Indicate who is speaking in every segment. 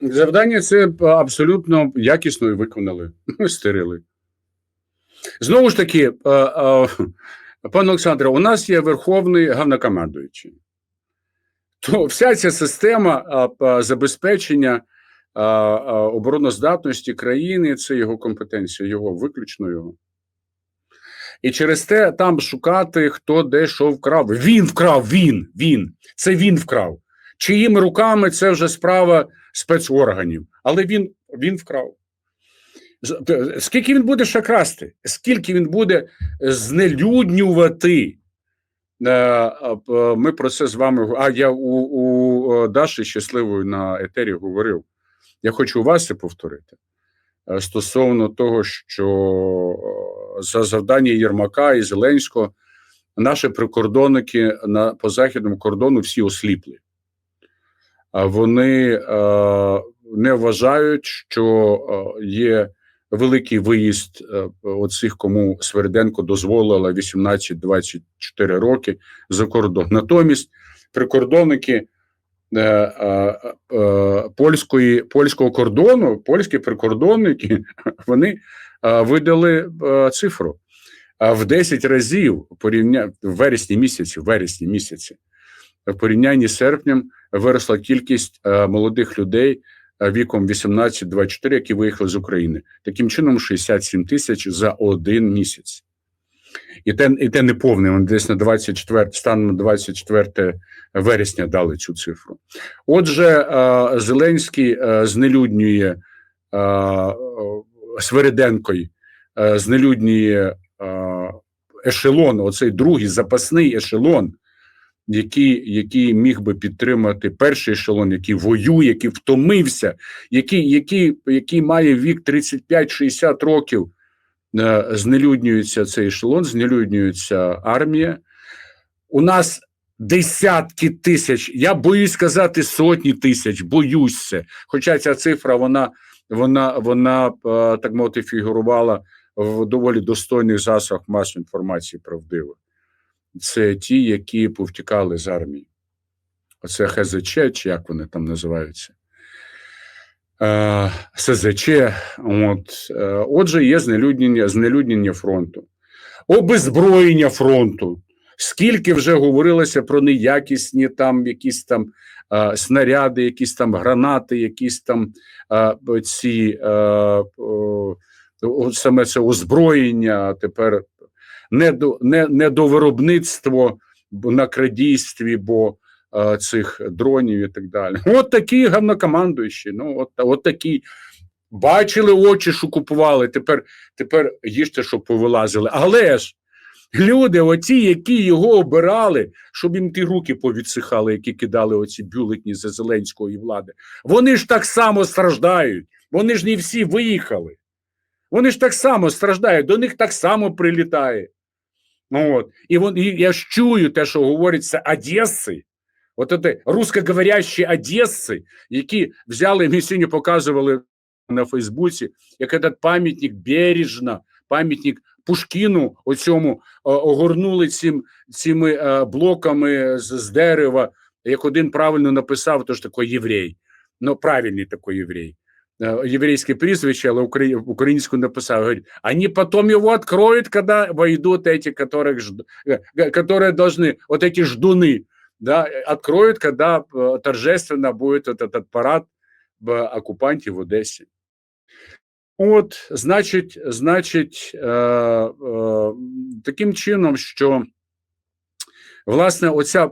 Speaker 1: Завдання це абсолютно якісно і виконали. Стирили. Знову ж таки, е, е, пане Олександре, у нас є верховний головнокомандуючий. То вся ця система е, забезпечення обороноздатності країни це його компетенція, його виключно його. І через те там шукати, хто де що вкрав. Він вкрав, він, він. Це він вкрав. Чиїми руками це вже справа спецорганів. Але він, він вкрав. Скільки він буде ще красти? Скільки він буде знелюднювати? Е, Ми про це з вами. А я у, у е, Даші щасливої на етері говорив. Я хочу вас це повторити. Е, Стосовно того, що за завдання Єрмака і Зеленського наші прикордонники на по західному кордону всі осліпли. Вони е, не вважають, що е, є великий виїзд е, оцих, кому Сверденко дозволила 18-24 роки за кордон. Натомість прикордонники польської, польського кордону, польські прикордонники, вони видали цифру. В 10 разів порівня в вересні місяці, в вересні місяці, в порівнянні з серпнем виросла кількість е, молодих людей е, віком 18-24, які виїхали з України. Таким чином, 67 тисяч за один місяць. І те, і те не повне, вони десь на 24, станом на 24 вересня дали цю цифру. Отже, е, Зеленський знелюднює Свериденкою, е, знелюднює ешелон, оцей другий запасний ешелон, який, який міг би підтримати перший ешелон, який воює, який втомився, який, який, який має вік 35-60 років, е, знелюднюється цей ешелон, знелюднюється армія. У нас десятки тисяч, я боюсь сказати сотні тисяч, боюсь це. Хоча ця цифра, вона, вона, вона е, так мовити, фігурувала в доволі достойних засобах масової інформації правдиво. Це ті, які повтікали з армії. Оце ХЗЧ, чи як вони там називаються. СЗЧ. От. Е, Отже, є знелюднення, знелюднення фронту, обезброєння фронту. Скільки вже говорилося про неякісні там якісь там е, снаряди, якісь там гранати, якісь там е, ці о, о, саме це озброєння, а тепер не до, не, не до виробництва на крадійстві, бо е, цих дронів і так далі. От такі гавнокомандуючі. Ну, от, от такі. Бачили очі, що купували. Тепер, тепер їжте, щоб повилазили. Але ж люди, оті, які його обирали, щоб їм ті руки повідсихали, які кидали оці бюлетні за Зеленської влади, вони ж так само страждають. Вони ж не всі виїхали. Вони ж так само страждають, до них так само прилітає. Ну, от. І, вон, і я ж чую те, що говориться Одеси, от це русскоговорящі Одеси, які взяли, ми сьогодні показували на Фейсбуці, як этот пам'ятник бережно, пам'ятник Пушкіну, оцьому е, огорнули цим, цими е, блоками з, з дерева, як один правильно написав, то ж такий єврей. Ну, правильний такий єврей Е, Єврейське прізвище, але укра- українську написав. Говорить, они потом его откроют, когда войдут эти, которых жд... э, э, которые должны, вот эти ждуны, да, э, откроют, когда э, торжественно будет вот этот парад в оккупанте в Одесі. От, значить, значить, е, е, таким чином, що власне, оця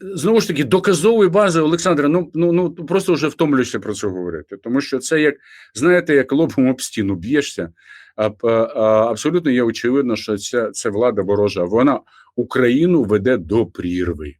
Speaker 1: знову ж таки доказової бази Олександра, ну, ну, ну просто вже втомлююся про це говорити, тому що це як знаєте, як лобом об стіну б'єшся. А, а, абсолютно є очевидно, що ця, ця влада ворожа, вона Україну веде до прірви.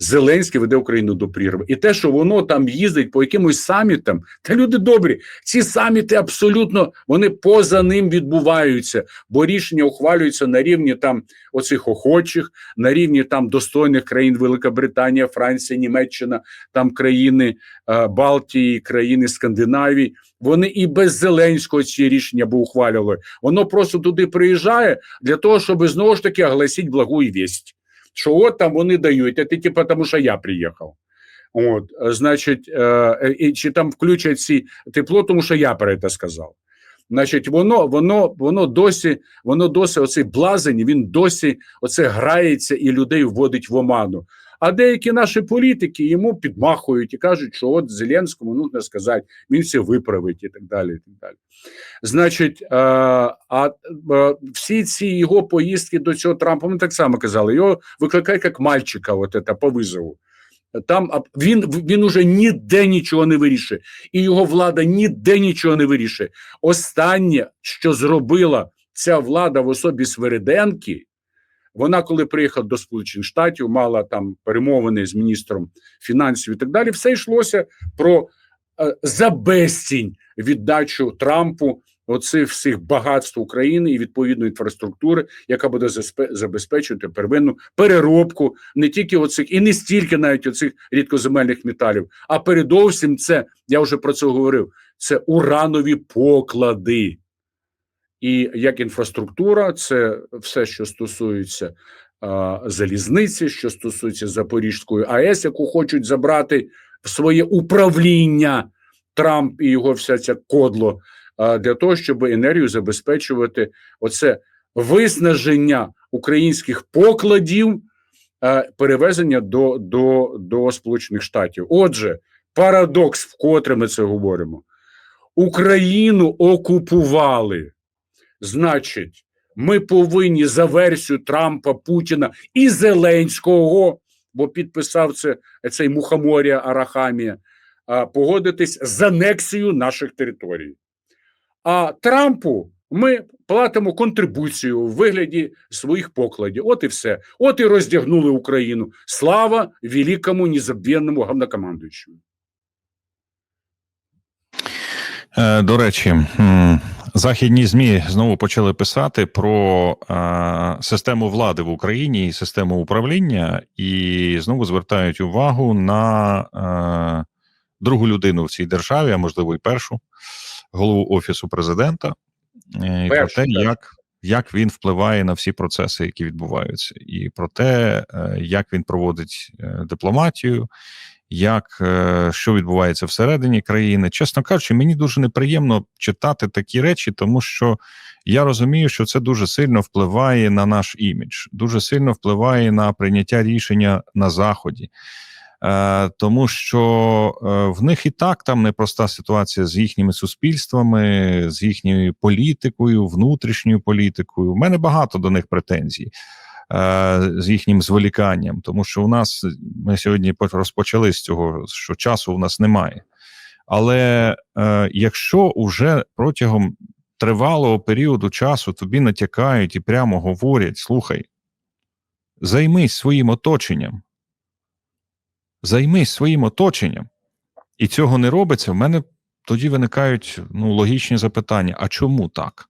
Speaker 1: Зеленський веде Україну до прірви. І те, що воно там їздить по якимось самітам, та люди добрі, ці саміти абсолютно вони поза ним відбуваються, бо рішення ухвалюються на рівні там оцих охочих, на рівні там достойних країн Велика Британія, Франція, Німеччина, там країни е, Балтії, країни Скандинавії. Вони і без Зеленського ці рішення б ухвалювали. Воно просто туди приїжджає для того, щоб знову ж таки оголосити благу вість. Що от там вони дають, а ти типу, тому, що я приїхав. От, е, значить, е, чи там включать ці тепло, тому що я про це сказав. Значить, воно воно воно досі, воно досі, оцей блазень, він досі оце грається і людей вводить в оману. А деякі наші політики йому підмахують і кажуть, що от Зеленському нужно сказати, він все виправить і так далі. І так далі. Значить, е, а е, всі ці його поїздки до цього Трампа, ми так само казали, його викликають як мальчика, от це, по визову. Там а, він він уже ніде нічого не вирішує, і його влада ніде нічого не вирішує. Останнє, що зробила ця влада в особі Свериденки, вона, коли приїхала до Сполучених Штатів, мала там перемовини з міністром фінансів і так далі. Все йшлося про е, за безцінь віддачу Трампу оцих всіх багатств України і відповідної інфраструктури, яка буде забезпечувати первинну переробку не тільки оцих і не стільки навіть оцих рідкоземельних металів, а передовсім це я вже про це говорив. Це уранові поклади. І як інфраструктура, це все, що стосується а, залізниці, що стосується Запорізької АЕС, яку хочуть забрати в своє управління Трамп і його вся ця кодло, а, для того, щоб енергію забезпечувати оце виснаження українських покладів, а, перевезення до, до, до Сполучених Штатів. Отже, парадокс, вкотре ми це говоримо: Україну окупували. Значить, ми повинні за версію Трампа, Путіна і Зеленського, бо підписав це цей Мухаморія Арахамія, погодитись з анексією наших територій. А Трампу ми платимо контрибуцію в вигляді своїх покладів. От і все. От і роздягнули Україну. Слава великому незабвенному гавнокомандуючому.
Speaker 2: Е, до речі, західні змі знову почали писати про е, систему влади в Україні і систему управління, і знову звертають увагу на е, другу людину в цій державі, а можливо і першу голову офісу президента, і про те, як. Як він впливає на всі процеси, які відбуваються, і про те, як він проводить дипломатію, як е, що відбувається всередині країни. Чесно кажучи, мені дуже неприємно читати такі речі, тому що я розумію, що це дуже сильно впливає на наш імідж, дуже сильно впливає на прийняття рішення на заході. Е, тому що е, в них і так там непроста ситуація з їхніми суспільствами, з їхньою політикою, внутрішньою політикою. У мене багато до них претензій. Е, з їхнім зволіканням, тому що у нас ми сьогодні розпочали з цього, що часу у нас немає. Але е, якщо вже протягом тривалого періоду часу тобі натякають і прямо говорять: слухай, займись своїм оточенням, займись своїм оточенням, і цього не робиться, в мене тоді виникають ну, логічні запитання: а чому так?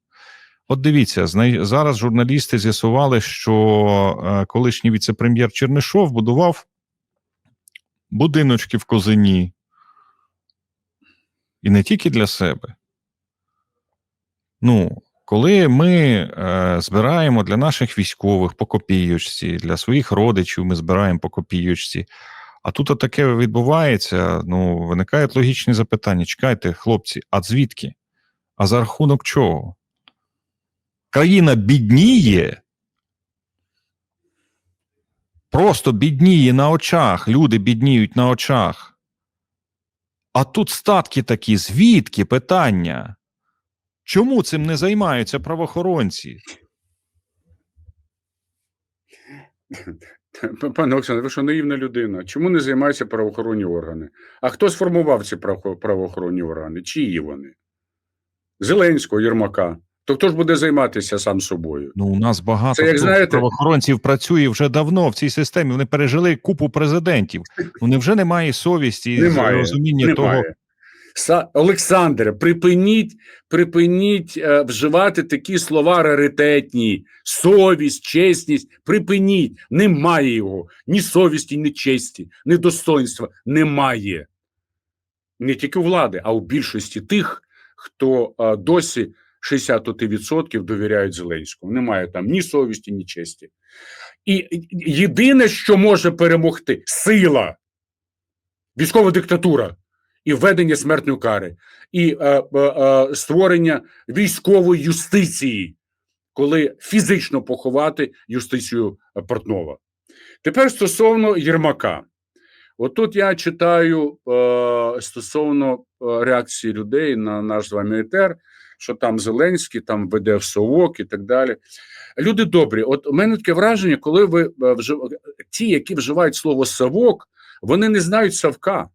Speaker 2: От дивіться, зараз журналісти з'ясували, що е, колишній віце-прем'єр Чернишов будував будиночки в Козині. І не тільки для себе. Ну, коли ми е, збираємо для наших військових по копійочці, для своїх родичів ми збираємо по копійочці, а тут таке відбувається, ну, виникають логічні запитання. Чекайте, хлопці, а звідки? А за рахунок чого? Країна бідніє, просто бідніє на очах, люди бідніють на очах. А тут статки такі, звідки питання? Чому цим не займаються правоохоронці?
Speaker 1: Пане Олександр, ви що наївна людина? Чому не займаються правоохоронні органи? А хто сформував ці правоохоронні органи? Чиї вони? Зеленського Єрмака. То хто ж буде займатися сам собою?
Speaker 2: Ну у нас багато Це, як, знаєте... правоохоронців працює вже давно в цій системі. Вони пережили купу президентів. Вони вже немає совісті і розуміння немає. того.
Speaker 1: Олександре, припиніть припиніть е, вживати такі слова раритетні, совість, чесність. Припиніть, немає його ні совісті, ні честі, ні достоинства. Немає. Не тільки у влади, а у більшості тих, хто е, досі. 60% довіряють Зеленському. Немає там ні совісті, ні честі. І єдине, що може перемогти сила. військова диктатура і введення смертної кари, і е, е, е, створення військової юстиції, коли фізично поховати юстицію е, Портнова. Тепер стосовно Єрмака. Отут я читаю е, стосовно е, реакції людей на наш з вами етер, що там Зеленський там веде в совок і так далі. Люди добрі, от у мене таке враження, коли ви е, ті, які вживають слово совок, вони не знають Савка.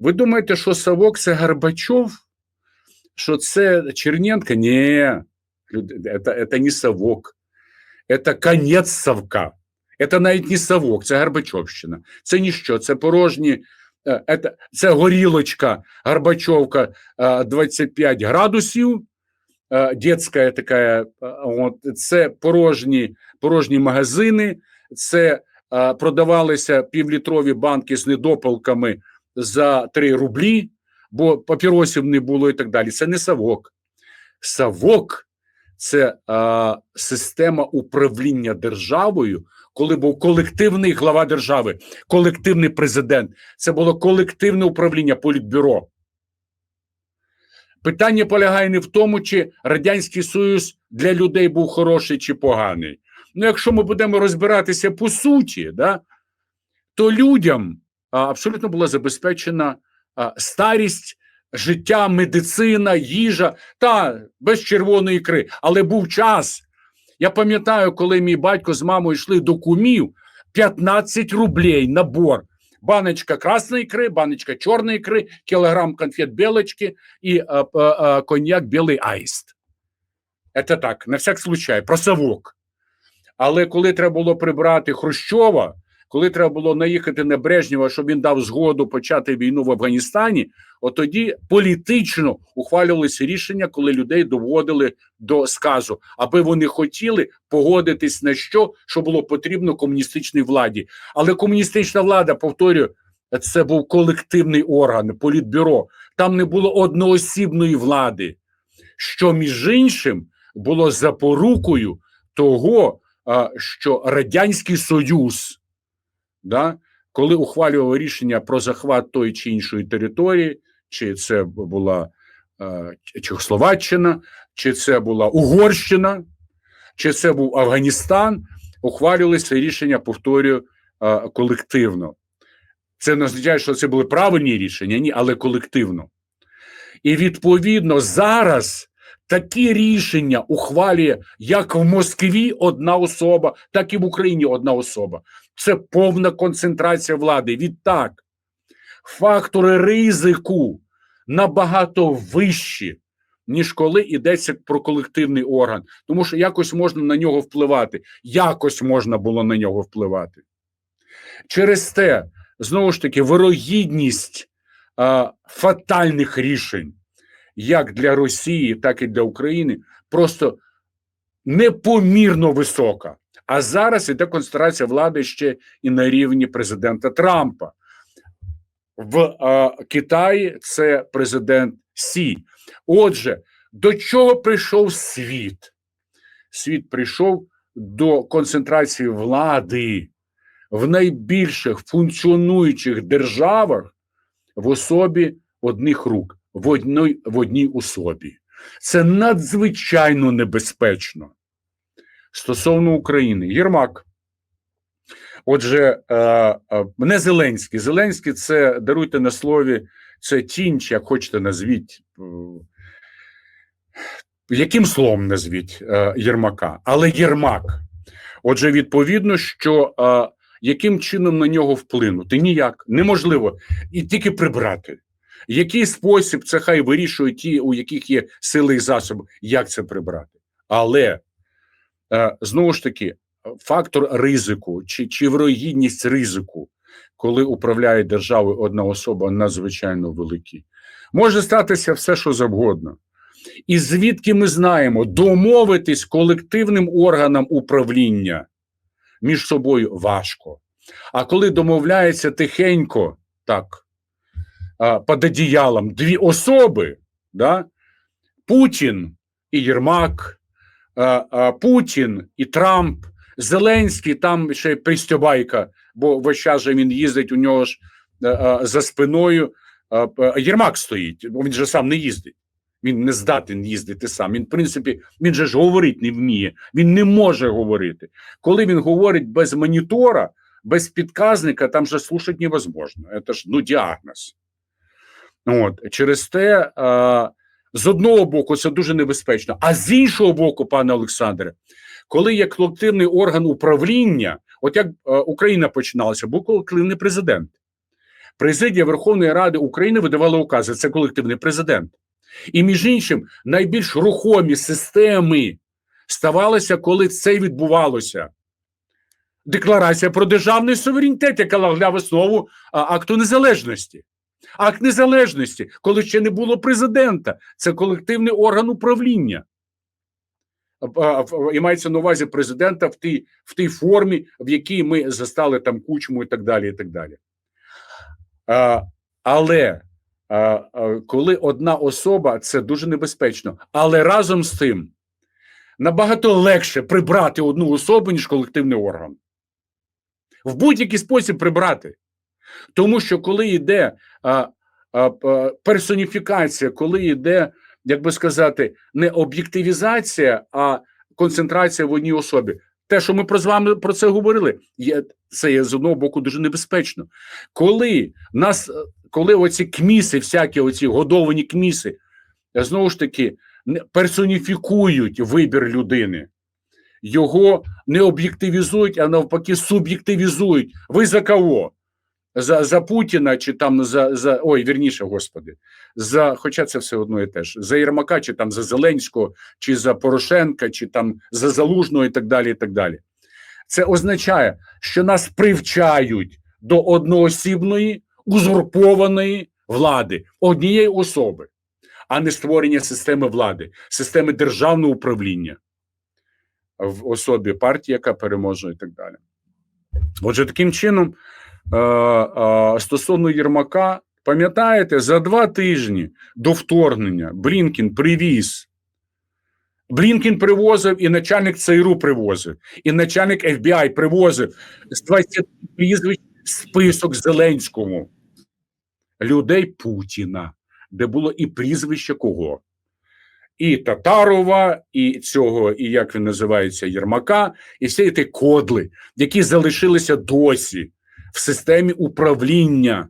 Speaker 1: Ви думаєте, що Савок це Горбачов? Що це Черненко? Ні, це, це не Савок, це конець Савка. Це навіть не Савок, це Горбачовщина. Це ніщо, це порожні, це, це горілочка, Горбачовка е, 25 градусів, е, така, е, от, це порожні, порожні магазини, це е, продавалися півлітрові банки з недопалками за 3 рублі, бо папіросів не було і так далі. Це не Савок. Савок це е, система управління державою, коли був колективний глава держави, колективний президент. Це було колективне управління політбюро. Питання полягає не в тому, чи Радянський Союз для людей був хороший чи поганий. Ну, якщо ми будемо розбиратися по суті, да, то людям абсолютно була забезпечена старість, життя, медицина, їжа та без червоної ікри. Але був час. Я пам'ятаю, коли мій батько з мамою йшли до кумів 15 рублей набор. Баночка красної ікри, баночка чорної ікри, кілограм конфет білочки і е, е, е, коньяк білий аїст. Це так, на всяк случай, про совок. Але коли треба було прибрати Хрущова, коли треба було наїхати на Брежнєва, щоб він дав згоду почати війну в Афганістані, от тоді політично ухвалювалися рішення, коли людей доводили до сказу, аби вони хотіли погодитись на що, що було потрібно комуністичній владі. Але комуністична влада, повторюю, це був колективний орган, політбюро. Там не було одноосібної влади, що між іншим було запорукою того, що Радянський Союз, да, коли ухвалював рішення про захват тої чи іншої території, чи це була е, Чехословаччина, чи це була Угорщина, чи це був Афганістан, ухвалювалися рішення, повторюю, е, колективно. Це не означає, що це були правильні рішення, ні, але колективно. І відповідно зараз такі рішення ухвалює як в Москві одна особа, так і в Україні одна особа. Це повна концентрація влади. Відтак, фактори ризику набагато вищі, ніж коли йдеться про колективний орган, тому що якось можна на нього впливати, якось можна було на нього впливати. Через те, знову ж таки, вирогідність а, фатальних рішень, як для Росії, так і для України, просто непомірно висока. А зараз іде концентрація влади ще і на рівні президента Трампа. В а, Китаї це президент Сі. Отже, до чого прийшов світ? Світ прийшов до концентрації влади в найбільших функціонуючих державах в особі одних рук, в одній, в одній особі. Це надзвичайно небезпечно. Стосовно України, Єрмак. Отже, е, е, не Зеленський. Зеленський це даруйте на слові, це тінь, як хочете назвіть. е, Яким словом назвіть Єрмака? Але Єрмак. Отже, відповідно, що яким чином на нього вплинути? Ніяк неможливо і тільки прибрати. Який спосіб це хай вирішують ті, у яких є сили і засоби, як це прибрати? Але е, знову ж таки, фактор ризику чи, чи вирогідність ризику, коли управляє державою одна особа, надзвичайно великий. Може статися все, що завгодно. І звідки ми знаємо, домовитись колективним органам управління між собою важко. А коли домовляється тихенько, так, а, під одіялом дві особи, да, Путін і Єрмак, Путін і Трамп, Зеленський, там ще й пристьобайка, бо весь час же він їздить, у нього ж за спиною Єрмак стоїть. бо Він же сам не їздить. Він не здатен їздити сам. Він, в принципі, він же ж говорить не вміє. Він не може говорити. Коли він говорить без монітора, без підказника, там же слушати невозможно. Це ж ну, діагноз. От. Через те, е, з одного боку, це дуже небезпечно. А з іншого боку, пане Олександре, коли є колективний орган управління, от як е, Україна починалася, був колективний президент. Президія Верховної Ради України видавала укази. Це колективний президент. І між іншим, найбільш рухомі системи ставалися, коли це відбувалося. Декларація про державний суверенітет, яка лягла в основу а, акту незалежності. Акт незалежності, коли ще не було президента, це колективний орган управління. І мається на увазі президента в тій, в тій формі, в якій ми застали там кучму і так далі. І так далі. А, але а, коли одна особа, це дуже небезпечно. Але разом з тим набагато легше прибрати одну особу, ніж колективний орган. В будь-який спосіб прибрати. Тому що коли йде персоніфікація, коли йде, як би сказати, не об'єктивізація, а концентрація в одній особі. Те, що ми про з вами про це говорили, є, це є з одного боку дуже небезпечно. Коли нас, коли оці кміси, всякі оці годовані кміси, знову ж таки, персоніфікують вибір людини, його не об'єктивізують, а навпаки, суб'єктивізують. Ви за кого? За, за Путіна чи там за, за ой, вірніше, господи, за, хоча це все одно і теж, за Єрмака, чи там за Зеленського, чи за Порошенка, чи там за Залужного і так далі. і так далі. Це означає, що нас привчають до одноосібної узурпованої влади однієї особи, а не створення системи влади, системи державного управління в особі партії, яка переможе, і так далі. Отже, таким чином, стосовно Єрмака, пам'ятаєте, за два тижні до вторгнення Блінкін привіз. Блінкін привозив, і начальник ЦРУ привозив, і начальник FBI привозив з 20 прізвищ список Зеленському людей Путіна, де було і прізвище кого? І Татарова, і цього, і як він називається, Єрмака, і всі ті кодли, які залишилися досі в системі управління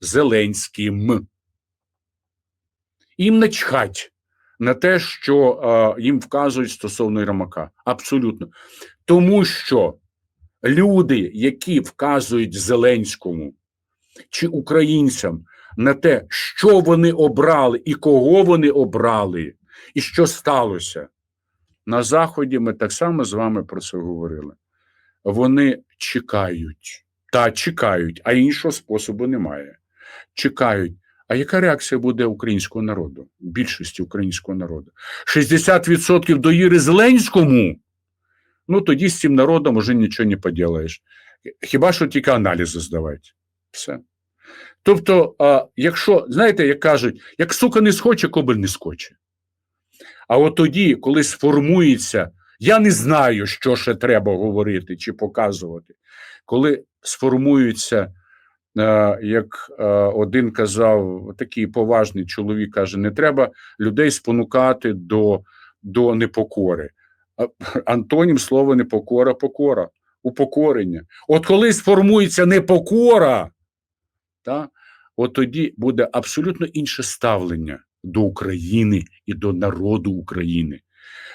Speaker 1: Зеленським. Їм начхать на те, що е, їм вказують стосовно Єрмака. Абсолютно. Тому що люди, які вказують Зеленському чи українцям на те, що вони обрали і кого вони обрали, і що сталося. На Заході ми так само з вами про це говорили. Вони чекають, та чекають, а іншого способу немає. Чекають. А яка реакція буде українського народу, більшості українського народу? 60% довіри Зеленському? Ну тоді з цим народом вже нічого не поділаєш. Хіба що тільки аналізи здавати. Все. Тобто, а, якщо, знаєте, як кажуть, як сука не схоче, кобель не скоче. А от тоді, коли сформується, я не знаю, що ще треба говорити чи показувати, коли сформується, е, як е, один казав, такий поважний чоловік каже, не треба людей спонукати до, до непокори. Антонім слова непокора, покора, упокорення. От коли сформується непокора, та, от тоді буде абсолютно інше ставлення до України і до народу України.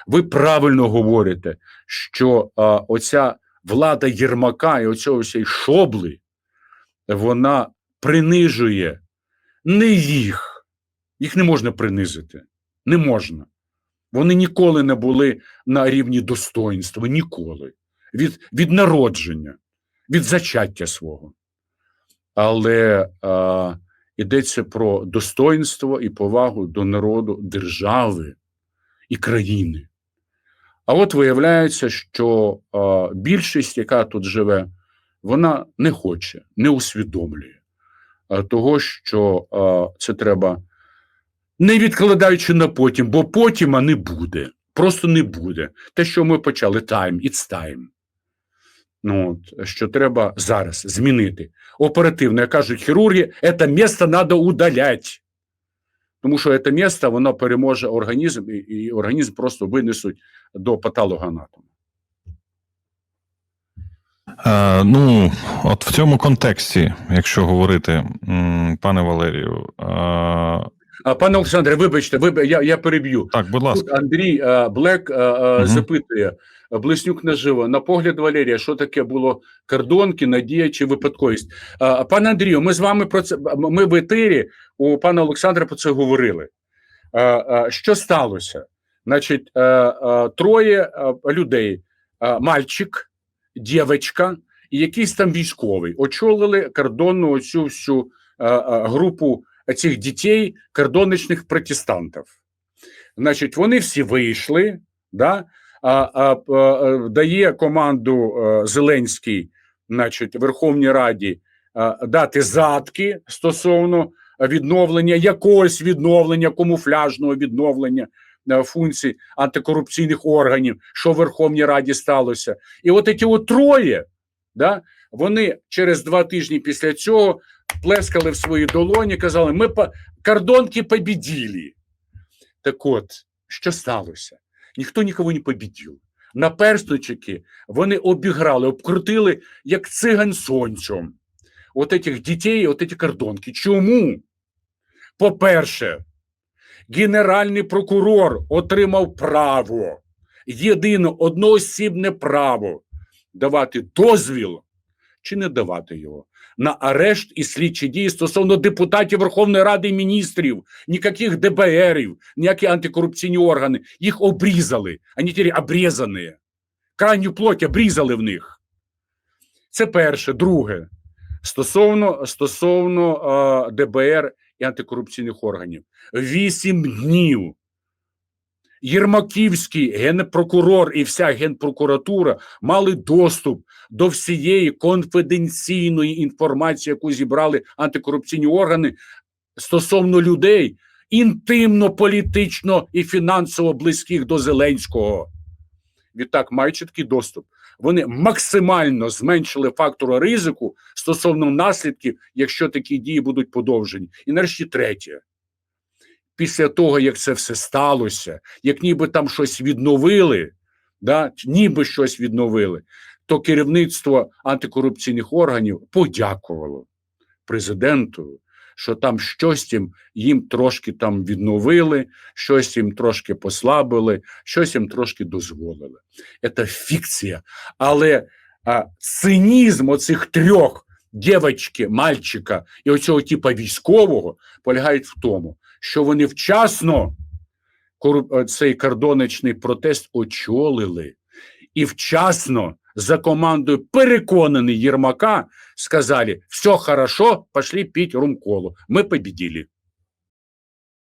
Speaker 1: Ви правильно говорите, що а, оця влада Єрмака і оцього всієї шобли, вона принижує не їх. Їх не можна принизити. Не можна. Вони ніколи не були на рівні достоїнства. Ніколи. Від, від народження, від зачаття свого. Але а, йдеться про достоїнство і повагу до народу, держави і країни. А от виявляється, що а, більшість, яка тут живе, вона не хоче, не усвідомлює а, того, що а, це треба не відкладаючи на потім, бо потім не буде. Просто не буде. Те, що ми почали, time, it's time. Ну, от, що треба зараз змінити. Оперативно, як кажуть хірурги, це місце треба удаляти. Тому що це місце, воно переможе організм, і, і організм просто винесуть до патологоанатома.
Speaker 2: Е, ну, от в цьому контексті, якщо говорити, пане Валерію, е,
Speaker 1: А, пане Олександре, вибачте, виб... я, я переб'ю.
Speaker 2: так, будь ласка.
Speaker 1: Тут Андрій е, Блек
Speaker 2: Мгм.
Speaker 1: запитує Блиснюк наживо. На погляд Валерія, що таке було кордонки, надія чи випадковість? Пане Андрію, ми з вами про це ми в етері у пана Олександра про це говорили. Що сталося? Значить, троє людей: мальчик, дівчинка і якийсь там військовий очолили кордонну оцю всю групу цих дітей, кордоночних протестантів. Значить, вони всі вийшли, да? А, а, а, дає команду а, Зеленський, значить, Верховній Раді а, дати задки стосовно відновлення якогось відновлення, камуфляжного відновлення функцій антикорупційних органів, що в Верховній Раді сталося. І от ці от троє, да, вони через два тижні після цього плескали в свої долоні, казали: ми по кордонки побіділи. Так от, що сталося? Ніхто нікого не побідів. Наперсточки вони обіграли, обкрутили, як циган сонцем. От этих дітей, от ці кордонки. Чому? По-перше, генеральний прокурор отримав право, єдине одноосібне право давати дозвіл чи не давати його на арешт і слідчі дії стосовно депутатів Верховної Ради і міністрів, ніяких ДБРів, ніякі антикорупційні органи. Їх обрізали, вони тепер обрізані. Крайню плоть обрізали в них. Це перше. Друге, стосовно, стосовно е, ДБР і антикорупційних органів. Вісім днів Єрмаківський генпрокурор і вся генпрокуратура мали доступ до всієї конфіденційної інформації, яку зібрали антикорупційні органи стосовно людей, інтимно, політично і фінансово близьких до Зеленського. Відтак, маючи такий доступ, вони максимально зменшили фактор ризику стосовно наслідків, якщо такі дії будуть подовжені. І нарешті третє. Після того, як це все сталося, як ніби там щось відновили, да, ніби щось відновили, то керівництво антикорупційних органів подякувало президенту, що там щось їм, їм трошки там відновили, щось їм трошки послабили, щось їм трошки дозволили. Це фікція. Але а, цинізм оцих трьох дівчинки, мальчика і оцього типа військового полягає в тому, що вони вчасно цей кордоночний протест очолили і вчасно за командою переконаний Єрмака сказали: все хорошо, пошли пить рум-колу. Ми победили.